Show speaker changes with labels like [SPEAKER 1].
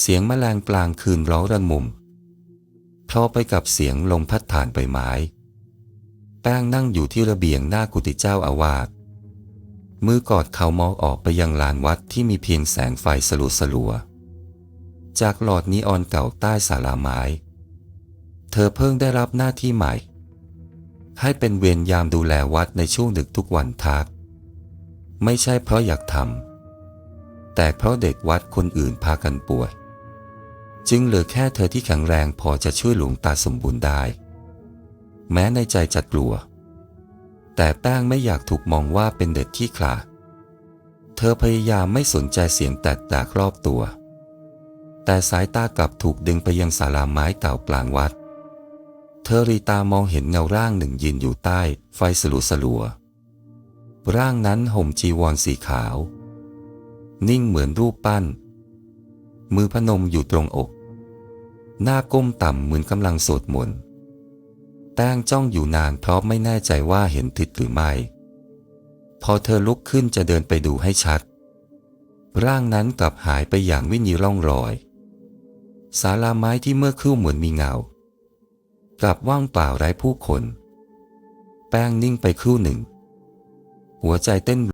[SPEAKER 1] เสียงแมลงกลางคืนร้องระงมุมพลอไปกับเสียงลมพัดผ่านใบไม้ แป้งนั่งอยู่ที่ระเบียงหน้ากุฏิเจ้าอาวาสมือกอดเขามองออกไปยังลานวัดที่มีเพียงแสงไฟสลัวสลัว จากหลอดนีออนเก่าใต้ศาลาไม้ เธอเพิ่งได้รับหน้าที่ใหม่ ให้เป็นเวรยามดูแลวัดในช่วงดึกทุกวันทัก ไม่ใช่เพราะอยากทำแต่เพราะเด็กวัดคนอื่นพากันป่วย จึงเหลือแค่เธอที่แข็งแรงพอจะช่วยหลวงตาสมบูรณ์ได้ แม้ในใจจะกลัว แต่แป้งไม่อยากถูกมองว่าเป็นเด็กขี้ขลาดเธอพยายามไม่สนใจเสียงแตกจากรอบตัว แต่สายตากลับถูกดึงไปยังศาลาไม้เก่ากลางวัด เธอรีตามองเห็นเงาร่างหนึ่งยืนอยู่ใต้ ไฟสลัวสลัว ร่างนั้นห่มจีวรสีขาว นิ่งเหมือนรูปปั้น มือพนมอยู่ตรงอก หน้าก้มต่ำเหมือนกำลังสวดมนต์แต้งจ้องอยู่นานเพราะไม่แน่ใจว่าเห็นทิศหรือไม่ พอเธอลุกขึ้นจะเดินไปดูให้ชัด ร่างนั้นกลับหายไปอย่างไม่มีร่องรอยศาลาไม้ที่เมื่อครู่เหมือนมีเงา กลับว่างเปล่าไร้ผู้คน แป้งนิ่งไปครู่หนึ่ง หัวใจเต้น